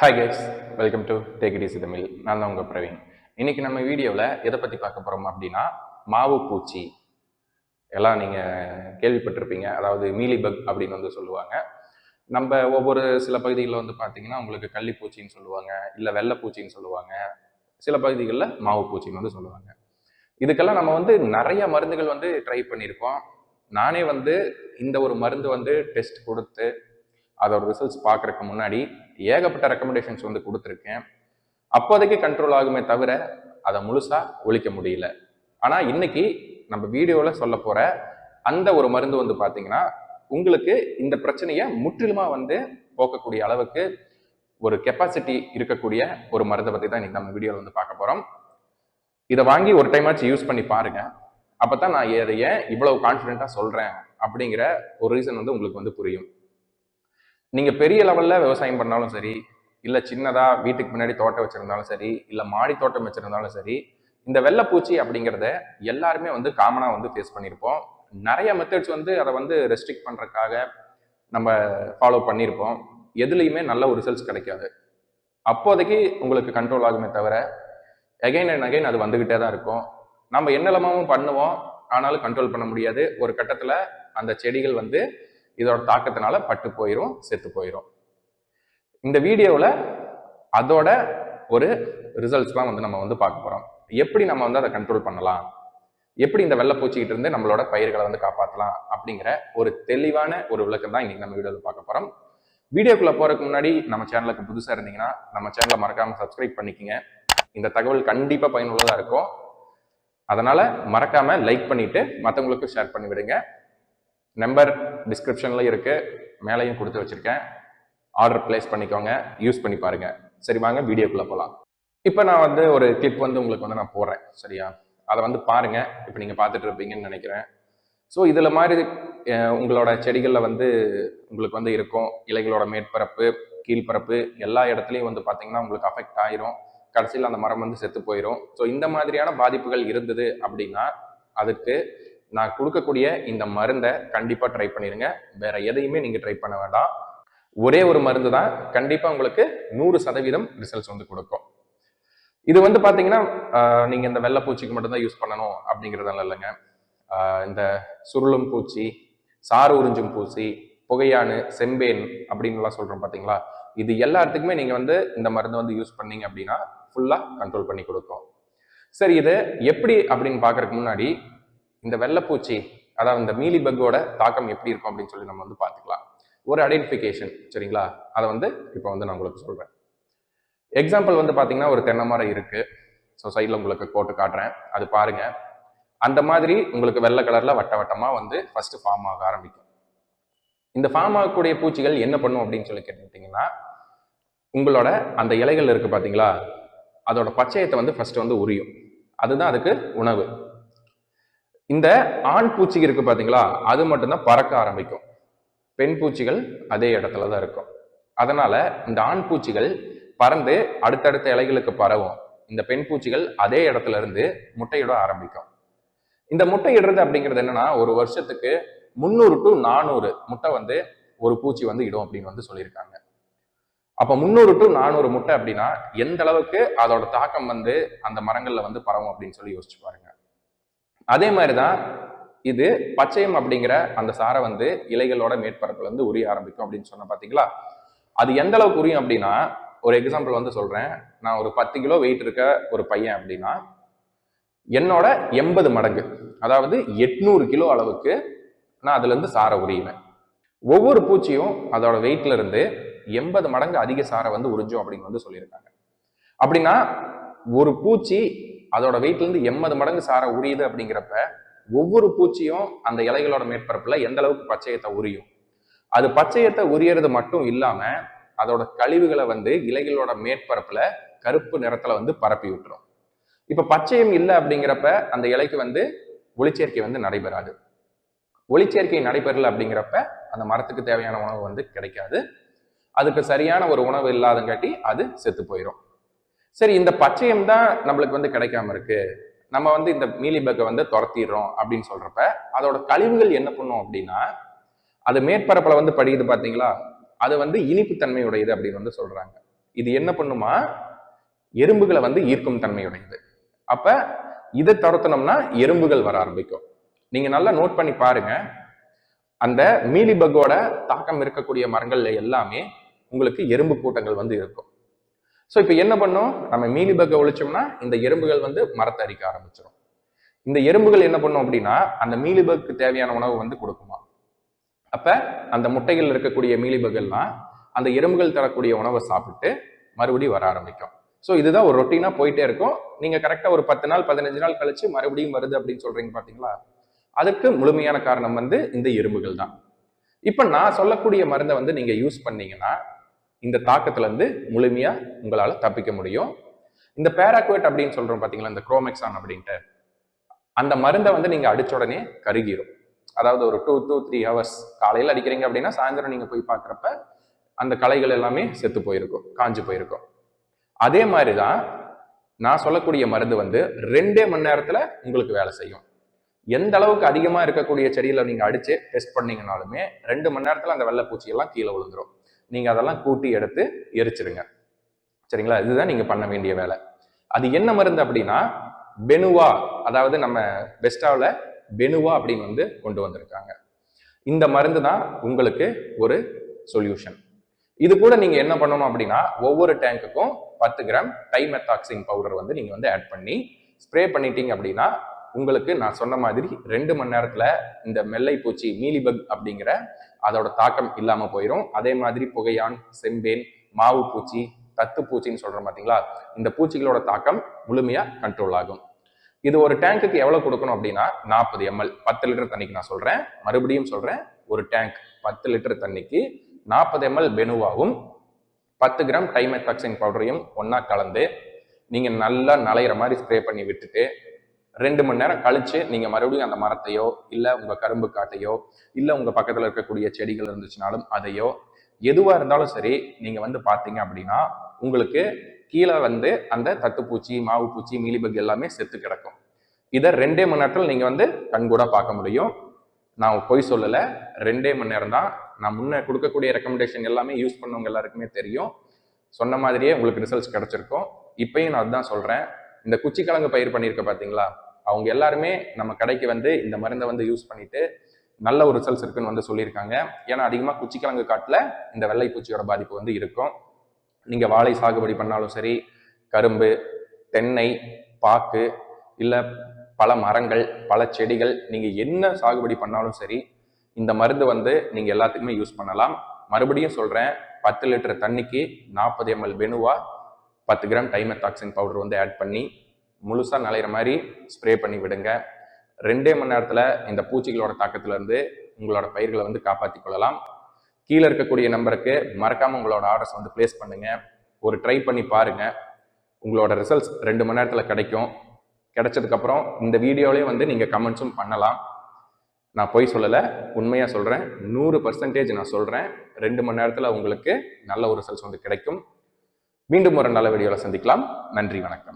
Hi guys welcome to take it is Tamil நான் தான் உங்கள் பிரவீன். இன்னைக்கு நம்ம வீடியோவில் எதை பற்றி பார்க்க போகிறோம் அப்படின்னா மாவு பூச்சி. எல்லாம் நீங்கள் கேள்விப்பட்டிருப்பீங்க. அதாவது மீலிபக் அப்படின்னு வந்து சொல்லுவாங்க. நம்ம ஒவ்வொரு சில பகுதிகளில் வந்து பார்த்தீங்கன்னா உங்களுக்கு கள்ளிப்பூச்சின்னு சொல்லுவாங்க இல்லை வெள்ளைப்பூச்சின்னு சொல்லுவாங்க. சில பகுதிகளில் மாவு பூச்சின்னு வந்து சொல்லுவாங்க. இதுக்கெல்லாம் நம்ம வந்து நிறைய மருந்துகள் வந்து ட்ரை பண்ணியிருக்கோம். நானே வந்து இந்த ஒரு மருந்து வந்து டெஸ்ட் கொடுத்து அதோட ரிசல்ட்ஸ் பார்க்குறக்கு முன்னாடி ஏகப்பட்ட ரெக்கமெண்டேஷன்ஸ் வந்து கொடுத்துருக்கேன். அப்போதைக்கு கண்ட்ரோல் ஆகுமே தவிர அதை முழுசாக ஒழிக்க முடியல. ஆனால் இன்னைக்கு நம்ம வீடியோவில் சொல்ல போகிற அந்த ஒரு மருந்து வந்து பார்த்தீங்கன்னா உங்களுக்கு இந்த பிரச்சனையை முற்றிலுமாக வந்து போக்கக்கூடிய அளவுக்கு ஒரு கெப்பாசிட்டி இருக்கக்கூடிய ஒரு மருந்தை பற்றி தான் இன்னைக்கு நம்ம வீடியோவில் வந்து பார்க்க போகிறோம் இதை வாங்கி ஒரு டைம் ஆச்சு யூஸ் பண்ணி பாருங்க. அப்பதான் நான் இதை ஏன் இவ்வளவு கான்ஃபிடென்ட்டாக சொல்கிறேன் அப்படிங்கிற ஒரு ரீசன் வந்து உங்களுக்கு வந்து புரியும். நீங்க பெரிய லெவல்ல விவசாயம் பண்ணாலும் சரி இல்ல சின்னதா வீட்டுக்கு முன்னாடி தோட்டம் வச்சிருந்தாலும் சரி இல்ல மாடி தோட்டம் வச்சிருந்தாலும் சரி இந்த வெள்ளைப்பூச்சி அப்படிங்கிறத எல்லாருமே வந்து காமனா வந்து ஃபேஸ் பண்ணியிருப்போம் நிறைய மெத்தட்ஸ் வந்து அதை வந்து ரெஸ்ட்ரிக்ட் பண்றதுக்காக நம்ம ஃபாலோ பண்ணியிருப்போம் எதுலேயுமே நல்ல ஒரு ரிசல்ட்ஸ் கிடைக்காது. அப்போதைக்கு உங்களுக்கு கண்ட்ரோல் ஆகுமே தவிர அகைன் அண்ட் அகைன் அது வந்துகிட்டே தான் இருக்கும். நம்ம என்னெல்லாமும் பண்ணுவோம் ஆனாலும் கண்ட்ரோல் பண்ண முடியாது. ஒரு கட்டத்தில் அந்த செடிகள் வந்து இதோட தாக்கத்தினால பட்டு போயிடும் செத்து போயிடும் இந்த வீடியோவில் அதோட ஒரு ரிசல்ட்ஸ்லாம் வந்து நம்ம வந்து பார்க்க போகிறோம் எப்படி நம்ம வந்து அதை கண்ட்ரோல் பண்ணலாம்? எப்படி இந்த வெள்ளப்பூச்சிக்கிட்டு இருந்து நம்மளோட பயிர்களை வந்து காப்பாற்றலாம் அப்படிங்கிற ஒரு தெளிவான ஒரு விளக்கம் தான் இன்னைக்கு நம்ம வீடியோவில் பார்க்க போகிறோம் வீடியோக்குள்ளே போகிறதுக்கு முன்னாடி நம்ம சேனலுக்கு புதுசாக இருந்தீங்கன்னா நம்ம சேனலை மறக்காமல் சப்ஸ்கிரைப் பண்ணிக்கங்க. இந்த தகவல் கண்டிப்பாக பயனுள்ளதாக இருக்கும். அதனால் மறக்காமல் லைக் பண்ணிவிட்டு மற்றவங்களுக்கும் ஷேர் பண்ணி விடுங்க நம்பர் டிஸ்கிரிப்ஷன்ல இருக்கு. மேலேயும் கொடுத்து வச்சிருக்கேன். ஆர்டர் பிளேஸ் பண்ணிக்கோங்க. யூஸ் பண்ணி பாருங்க. சரி வாங்க வீடியோக்குள்ள போகலாம் இப்போ நான் வந்து ஒரு கிளிப் வந்து உங்களுக்கு வந்து நான் போடுறேன். சரியா? அதை வந்து பாருங்க. இப்போ நீங்க பார்த்துட்டு இருப்பீங்கன்னு நினைக்கிறேன். ஸோ இதில் மாதிரி உங்களோட செடிகளில் வந்து உங்களுக்கு வந்து இருக்கும். இலைகளோட மேற்பரப்பு கீழ்ப்பரப்பு எல்லா இடத்துலையும் வந்து பார்த்தீங்கன்னா உங்களுக்கு அஃபெக்ட் ஆயிரும். கடைசியில் அந்த மரம் வந்து செத்து போயிடும் ஸோ இந்த மாதிரியான பாதிப்புகள் இருந்தது அப்படின்னா அதுக்கு நான் கொடுக்கக்கூடிய இந்த மருந்தை கண்டிப்பாக ட்ரை பண்ணிடுங்க வேற எதையுமே நீங்கள் ட்ரை பண்ண வேண்டாம். ஒரே ஒரு மருந்து தான் கண்டிப்பாக உங்களுக்கு நூறு சதவீதம் ரிசல்ட்ஸ் வந்து கொடுக்கும். இது வந்து பார்த்தீங்கன்னா நீங்கள் இந்த வெள்ளைப்பூச்சிக்கு மட்டும்தான் யூஸ் பண்ணணும் அப்படிங்கிறதெல்லாம் இல்லைங்க. இந்த சுருளும் பூச்சி சாறு உறிஞ்சும் பூச்சி புகையானு செம்பேன் அப்படின்னுலாம் சொல்கிறோம் பார்த்தீங்களா இது எல்லாத்துக்குமே நீங்கள் வந்து இந்த மருந்தை வந்து யூஸ் பண்ணீங்க அப்படின்னா ஃபுல்லாக கண்ட்ரோல் பண்ணி கொடுக்கும். சரி இது எப்படி அப்படின்னு பார்க்குறதுக்கு முன்னாடி இந்த வெள்ளைப்பூச்சி அதாவது இந்த மீலி பக்கோட தாக்கம் எப்படி இருக்கும் அப்படின்னு சொல்லி நம்ம வந்து பார்த்துக்கலாம். ஒரு ஐடென்டிஃபிகேஷன் சரிங்களா? அதை வந்து இப்போ வந்து நான் உங்களுக்கு சொல்கிறேன் எக்ஸாம்பிள் வந்து பார்த்தீங்கன்னா ஒரு தென்னை மரம் இருக்குது ஸோ சைடில் உங்களுக்கு போட்டு காட்டுறேன். அது பாருங்கள் அந்த மாதிரி உங்களுக்கு வெள்ளை கலரில் வட்ட வட்டமாக வந்து ஃபஸ்ட்டு ஃபார்ம் ஆக ஆரம்பிக்கும். இந்த ஃபார்ம் ஆகக்கூடிய பூச்சிகள் என்ன பண்ணும் அப்படின்னு சொல்லி கேட்டுக்கிட்டிங்கன்னா உங்களோட அந்த இலைகள் இருக்குது பார்த்தீங்களா அதோட பச்சையத்தை வந்து ஃபஸ்ட்டு வந்து உரியும். அதுதான் அதுக்கு உணவு. இந்த ஆண் பூச்சி இருக்கு பார்த்தீங்களா அது மட்டும்தான் பறக்க ஆரம்பிக்கும். பெண் பூச்சிகள் அதே இடத்துல தான் இருக்கும். அதனால இந்த ஆண் பூச்சிகள் பறந்து அடுத்தடுத்த இலைகளுக்கு பரவும். இந்த பெண் பூச்சிகள் அதே இடத்துல இருந்து முட்டையிட ஆரம்பிக்கும். இந்த முட்டையிடுறது அப்படிங்கிறது என்னன்னா ஒரு வருஷத்துக்கு முந்நூறு டு நானூறு முட்டை வந்து ஒரு பூச்சி வந்து இடும் அப்படின்னு வந்து சொல்லியிருக்காங்க. அப்ப முந்நூறு டு நானூறு முட்டை அப்படின்னா எந்த அளவுக்கு அதோட தாக்கம் வந்து அந்த மரங்கள்ல வந்து பரவும் அப்படின்னு சொல்லி யோசிச்சு பாருங்க. அதே மாதிரி தான் இது பச்சையம் அப்படிங்கிற அந்த சாரை வந்து இலைகளோட மேற்பரப்புல இருந்து உரிய ஆரம்பிக்கும் அப்படின்னு சொன்ன பாத்தீங்களா? அது எந்த அளவுக்கு உரியும் அப்படின்னா ஒரு எக்ஸாம்பிள் வந்து சொல்றேன். நான் ஒரு பத்து கிலோ வெயிட் இருக்க ஒரு பையன் அப்படின்னா என்னோட எண்பது மடங்கு அதாவது எட்நூறு கிலோ அளவுக்கு நான் அதுல இருந்து சாரை உரியுவேன். ஒவ்வொரு பூச்சியும் அதோட வெயிட்ல இருந்து எண்பது மடங்கு அதிக சாரை வந்து உறிஞ்சும் அப்படின்னு வந்து சொல்லியிருக்காங்க. அப்படின்னா ஒரு பூச்சி அதோட வெயிட்லேருந்து எண்பது மடங்கு சாரை உரியுது அப்படிங்கிறப்ப ஒவ்வொரு பூச்சியும் அந்த இலைகளோட மேற்பரப்பில் எந்த அளவுக்கு பச்சையத்தை உரியும்? அது பச்சையத்தை உரியறது மட்டும் இல்லாமல் அதோட கழிவுகளை வந்து இலைகளோட மேற்பரப்பில் கருப்பு நிறத்தில் வந்து பரப்பி விட்டுரும். இப்போ பச்சையம் இல்லை அப்படிங்கிறப்ப அந்த இலைக்கு வந்து ஒளிச்சேர்க்கை வந்து நடைபெறாது. ஒளிச்சேர்க்கை நடைபெறல அப்படிங்கிறப்ப அந்த மரத்துக்கு தேவையான உணவு வந்து கிடைக்காது. அதுக்கு சரியான ஒரு உணவு இல்லாதங்காட்டி அது செத்து போயிடும் சரி இந்த பச்சையம் தான் நம்மளுக்கு வந்து கிடைக்காம இருக்கு. நம்ம வந்து இந்த மீலிபக்கை வந்து துரத்திடுறோம் அப்படின்னு சொல்றப்ப அதோட கழிவுகள் என்ன பண்ணும் அப்படின்னா அது மேற்பரப்புல வந்து படிக்குது பாத்தீங்களா? அது வந்து இனிப்பு தன்மையுடையது அப்படின்னு வந்து சொல்றாங்க. இது என்ன பண்ணுமா? எறும்புகளை வந்து ஈர்க்கும் தன்மையுடையது. அப்ப இதை துரத்தணும்னா எறும்புகள் வர ஆரம்பிக்கும். நீங்க நல்லா நோட் பண்ணி பாருங்க. அந்த மீலிபக்கோட தாக்கம் இருக்கக்கூடிய மரங்கள்ல எல்லாமே உங்களுக்கு எறும்பு கூட்டங்கள் வந்து இருக்கும். ஸோ இப்போ என்ன பண்ணும்? நம்ம மீலிபக்கை ஒழிச்சோம்னா இந்த எறும்புகள் வந்து மரத்தை அரிக்க ஆரம்பிச்சிடும் இந்த எறும்புகள் என்ன பண்ணும் அப்படின்னா அந்த மீலிபக்கு தேவையான உணவு வந்து கொடுக்குமா? அப்ப அந்த முட்டைகள் இருக்கக்கூடிய மீலிபகள்லாம் அந்த எறும்புகள் தரக்கூடிய உணவை சாப்பிட்டு மறுபடியும் வர ஆரம்பிக்கும். ஸோ இதுதான் ஒரு ரொட்டீனாக போயிட்டே இருக்கும். நீங்கள் கரெக்டாக ஒரு பத்து நாள் பதினஞ்சு நாள் கழிச்சு மறுபடியும் வருது அப்படின்னு சொல்றீங்க பார்த்தீங்களா அதுக்கு முழுமையான காரணம் வந்து இந்த எறும்புகள் தான். இப்போ நான் சொல்லக்கூடிய மருந்தை வந்து நீங்கள் யூஸ் பண்ணீங்கன்னா இந்த தாக்கத்துல முழுமையாக உங்களால் தப்பிக்க முடியும். இந்த பேராக்வேட் அப்படின்னு சொல்கிறோம் பார்த்தீங்களா இந்த குரோமெக்ஸான் அப்படின்ட்டு. அந்த மருந்தை வந்து நீங்கள் அடித்த உடனே கருகிரும். அதாவது ஒரு டூ டூ த்ரீ ஹவர்ஸ் காலையில் அடிக்கிறீங்க அப்படின்னா சாயந்தரம் நீங்கள் போய் பார்க்குறப்ப அந்த களைகள் எல்லாமே செத்து போயிருக்கும் காஞ்சு போயிருக்கும். அதே மாதிரி தான் நான் சொல்லக்கூடிய மருந்து வந்து ரெண்டே மணி நேரத்தில் உங்களுக்கு வேலை செய்யும். எந்த அளவுக்கு அதிகமாக இருக்கக்கூடிய செடியில் நீங்கள் அடித்து டெஸ்ட் பண்ணீங்கனாலுமே ரெண்டு மணி நேரத்தில் அந்த வெள்ளைப்பூச்சியெல்லாம் கீழே விழுந்துரும். நீங்கள் அதெல்லாம் கூட்டி எடுத்து எரிச்சிருங்க. சரிங்களா? இதுதான் நீங்கள் பண்ண வேண்டிய வேலை. அது என்ன மருந்து அப்படின்னா பெனுவா அதாவது நம்ம பெஸ்டாவில் பெனுவா அப்படின்னு வந்து கொண்டு வந்திருக்காங்க. இந்த மருந்து தான் உங்களுக்கு ஒரு சொல்யூஷன் இது கூட நீங்கள் என்ன பண்ணணும் அப்படின்னா ஒவ்வொரு டேங்க்குக்கும் பத்து கிராம் டைமெத்தாக்சின் பவுடர் வந்து நீங்கள் வந்து ஆட் பண்ணி ஸ்ப்ரே பண்ணிட்டீங்க அப்படின்னா உங்களுக்கு நான் சொன்ன மாதிரி ரெண்டு மணி நேரத்தில் இந்த மெல்லை பூச்சி மீலிபக் அப்படிங்கிற அதோட தாக்கம் இல்லாமல் போயிடும் அதே மாதிரி புகையான் செம்பேன் மாவு பூச்சி தத்து பூச்சின்னு சொல்றோம் பார்த்தீங்களா இந்த பூச்சிகளோட தாக்கம் முழுமையா கண்ட்ரோல் ஆகும். இது ஒரு டேங்குக்கு எவ்வளவு கொடுக்கணும் அப்படின்னா நாற்பது எம்எல் பத்து லிட்டர் தண்ணிக்கு நான் சொல்றேன். மறுபடியும் சொல்றேன் ஒரு டேங்க் பத்து லிட்டர் தண்ணிக்கு நாற்பது எம்எல் பெனுவாவும் பத்து கிராம் டைமெத்தாக்சின் பவுடரையும் ஒன்னா கலந்து நீங்க நல்லா நலையிற மாதிரி ஸ்ப்ரே பண்ணி விட்டுட்டு ரெண்டு மணி நேரம் கழிச்சு நீங்க மறுபடியும் அந்த மரத்தையோ இல்ல உங்க கரும்பு காட்டையோ இல்ல உங்க பக்கத்துல இருக்கக்கூடிய செடிகள் இருந்துச்சுனாலும் அதையோ எதுவா இருந்தாலும் சரி நீங்க வந்து பாத்தீங்க அப்படின்னா உங்களுக்கு கீழே வந்து அந்த தத்துப்பூச்சி மாவு பூச்சி மீலிபக் எல்லாமே செத்து கிடக்கும். இதை ரெண்டே மணி நேரத்தில் நீங்கள் வந்து கண்கூட பார்க்க முடியும். நான் பொய் சொல்லலை. ரெண்டே மணி நேரம் தான். நான் முன்ன கொடுக்கக்கூடிய ரெக்கமெண்டேஷன் எல்லாமே யூஸ் பண்ணவங்க எல்லாருக்குமே தெரியும். சொன்ன மாதிரியே உங்களுக்கு ரிசல்ட்ஸ் கிடைச்சிருக்கும். இப்பயும் நான் அதுதான் சொல்கிறேன் இந்த குச்சிக்கிழங்கு பயிர் பண்ணியிருக்க பார்த்தீங்களா அவங்க எல்லாருமே நம்ம கடைக்கு வந்து இந்த மருந்தை வந்து யூஸ் பண்ணிட்டு நல்ல ஒரு ரிசல்ட்ஸ் இருக்குன்னு வந்து சொல்லியிருக்காங்க. ஏன்னா அதிகமாக குச்சிக்கிழங்கு காட்டில் இந்த வெள்ளை பூச்சியோட பாதிப்பு வந்து இருக்கும். நீங்கள் வாழை சாகுபடி பண்ணாலும் சரி கரும்பு தென்னை பாக்கு இல்லை பல மரங்கள் பல செடிகள் நீங்கள் என்ன சாகுபடி பண்ணாலும் சரி இந்த மருந்து வந்து நீங்கள் எல்லாத்துக்குமே யூஸ் பண்ணலாம். மறுபடியும் சொல்கிறேன் பத்து லிட்டர் தண்ணிக்கு நாற்பது எம்எல் பெனுவா பத்து கிராம் டைமெத்தாக்சின் பவுடர் வந்து ஆட் பண்ணி முழுசாக நலையிற மாதிரி ஸ்ப்ரே பண்ணி விடுங்க. ரெண்டே மணி நேரத்தில் இந்த பூச்சிகளோட தாக்கத்திலேருந்து உங்களோட பயிர்களை வந்து காப்பாற்றி கொள்ளலாம். கீழே இருக்கக்கூடிய நம்பருக்கு மறக்காமல் உங்களோட ஆர்டர்ஸ் வந்து ப்ளேஸ் பண்ணுங்கள் ஒரு ட்ரை பண்ணி பாருங்கள் உங்களோட ரிசல்ட்ஸ் ரெண்டு மணி நேரத்தில் கிடைக்கும். கிடைச்சதுக்கப்புறம் இந்த வீடியோலையும் வந்து நீங்கள் கமெண்ட்ஸும் பண்ணலாம். நான் போய் சொல்லலை உண்மையாக சொல்கிறேன் நூறு பர்சன்டேஜ் நான் சொல்கிறேன் ரெண்டு மணி நேரத்தில் உங்களுக்கு நல்ல ஒரு ரிசல்ட்ஸ் வந்து கிடைக்கும். மீண்டும் ஒரு நல்ல வீடியோவில் சந்திக்கலாம். நன்றி வணக்கம்.